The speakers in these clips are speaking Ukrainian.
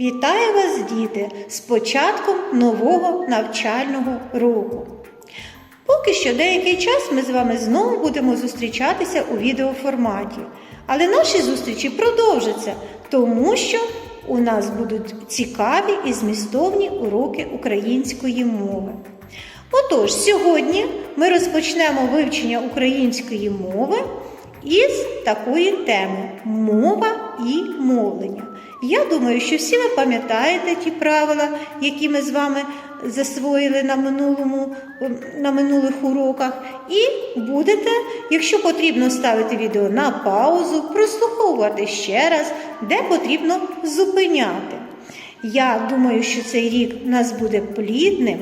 Вітаю вас, діти, з початком нового навчального року. Поки що деякий час ми з вами знову будемо зустрічатися у відеоформаті. Але наші зустрічі продовжаться, тому що у нас будуть цікаві і змістовні уроки української мови. Отож, сьогодні ми розпочнемо вивчення української мови із такої теми мова і мовлення. Я думаю, що всі ви пам'ятаєте ті правила, які ми з вами засвоїли на, минулому, на минулих уроках, і будете, якщо потрібно, ставити відео на паузу, прослуховувати ще раз, де потрібно зупиняти. Я думаю, що цей рік у нас буде плідним,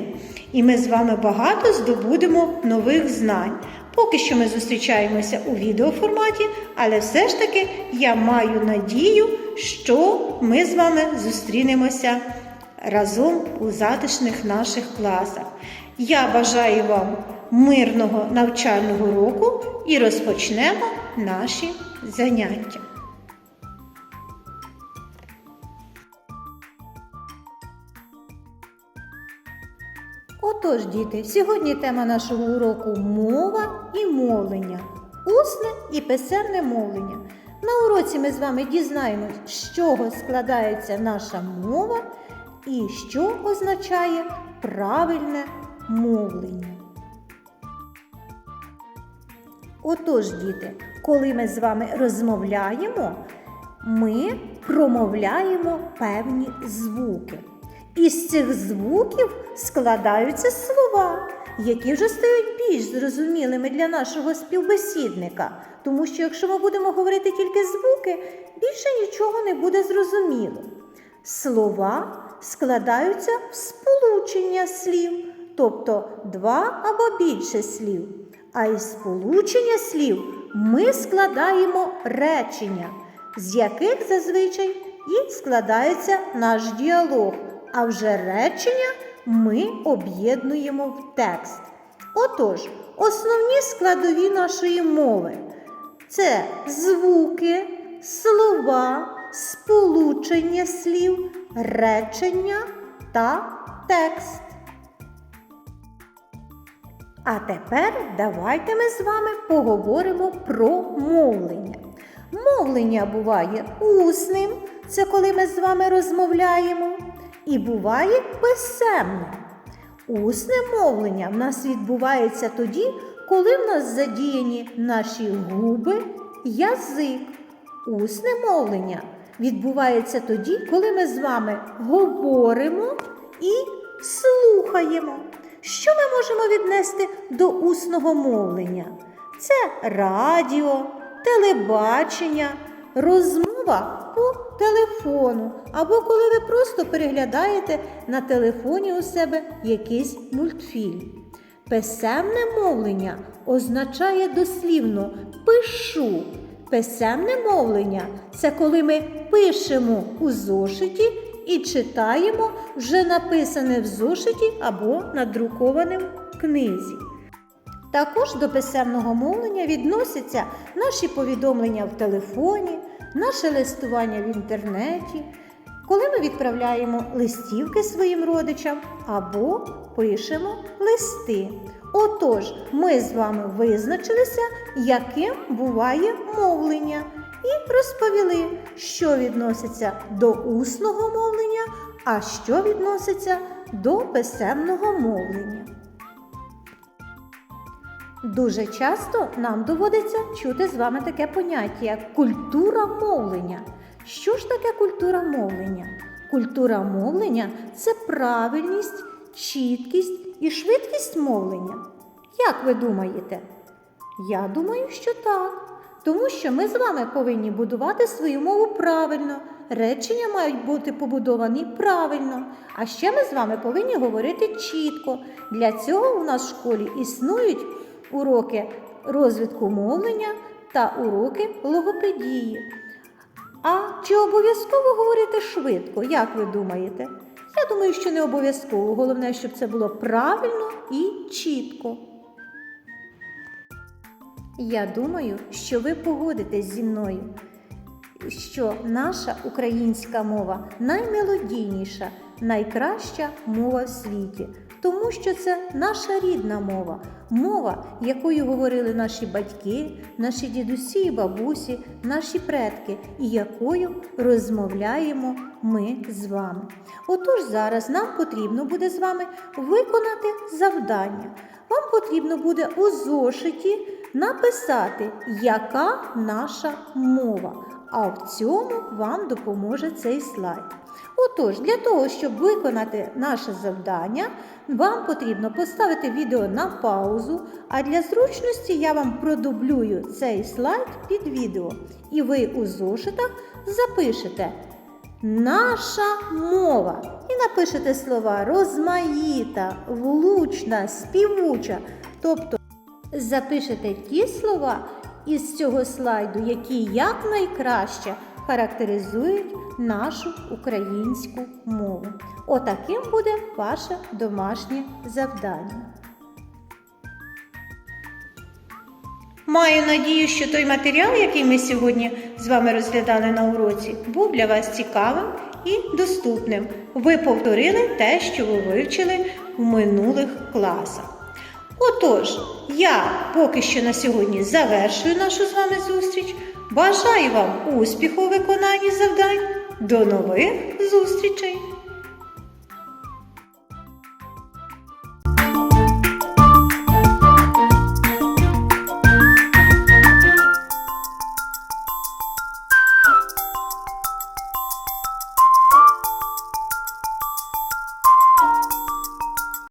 і ми з вами багато здобудемо нових знань. Поки що ми зустрічаємося у відеоформаті, але все ж таки я маю надію, що ми з вами зустрінемося разом у затишних наших класах. Я бажаю вам мирного навчального року і розпочнемо наші заняття. Отож, діти, сьогодні тема нашого уроку мова і мовлення, усне і писемне мовлення. На уроці ми з вами дізнаємось, з чого складається наша мова і що означає правильне мовлення. Отож, діти, коли ми з вами розмовляємо, ми промовляємо певні звуки. Із цих звуків складаються слова, які вже стають більш зрозумілими для нашого співбесідника. Тому що якщо ми будемо говорити тільки звуки, більше нічого не буде зрозуміло. Слова складаються в сполучення слів, тобто два або більше слів. А із сполучення слів ми складаємо речення, з яких зазвичай і складається наш діалог. А вже речення ми об'єднуємо в текст. Отож, основні складові нашої мови це звуки, слова, сполучення слів, речення та текст. А тепер давайте ми з вами поговоримо про мовлення. Мовлення буває усним, це коли ми з вами розмовляємо, і буває писемним. Усне мовлення в нас відбувається тоді, коли в нас задіяні наші губи, язик. Усне мовлення відбувається тоді, коли ми з вами говоримо і слухаємо. Що ми можемо віднести до усного мовлення? Це радіо, телебачення, розмова по телефону, або коли ви просто переглядаєте на телефоні у себе якийсь мультфільм. Писемне мовлення означає дослівно пишу. Писемне мовлення це коли ми пишемо у зошиті і читаємо вже написане в зошиті або надруковане в книзі. Також до писемного мовлення відносяться наші повідомлення в телефоні, наше листування в інтернеті, коли ми відправляємо листівки своїм родичам або пишемо листи. Отож, ми з вами визначилися, яким буває мовлення, і розповіли, що відноситься до усного мовлення, а що відноситься до писемного мовлення. Дуже часто нам доводиться чути з вами таке поняття, як культура мовлення. Що ж таке культура мовлення? Культура мовлення це правильність, чіткість і швидкість мовлення. Як ви думаєте? Я думаю, що так. Тому що ми з вами повинні будувати свою мову правильно, речення мають бути побудовані правильно. А ще ми з вами повинні говорити чітко. Для цього у нас в школі існують уроки розвитку мовлення та уроки логопедії. А чи обов'язково говорити швидко? Як ви думаєте? Я думаю, що не обов'язково. Головне, щоб це було правильно і чітко. Я думаю, що ви погодитесь зі мною. що наша українська мова наймелодійніша, найкраща мова в світі, тому що це наша рідна мова, мова, якою говорили наші батьки, наші дідусі і бабусі, наші предки, і якою розмовляємо ми з вами. Отож, зараз нам потрібно буде з вами виконати завдання. Вам потрібно буде у зошиті написати, яка наша мова. А в цьому вам допоможе цей слайд. Отож, для того, щоб виконати наше завдання, вам потрібно поставити відео на паузу, а для зручності я вам продублюю цей слайд під відео. І ви у зошитах запишете Наша мова. І напишете слова розмаїта, влучна, співуча. Тобто запишете ті слова із цього слайду, які якнайкраще характеризують нашу українську мову. Отаким буде ваше домашнє завдання. Маю надію, що той матеріал, який ми сьогодні з вами розглядали на уроці, був для вас цікавим і доступним. Ви повторили те, що ви вивчили в минулих класах. Отож, я поки що на сьогодні завершую нашу з вами зустріч. Бажаю вам успіху у виконанні завдань. До нових зустрічей!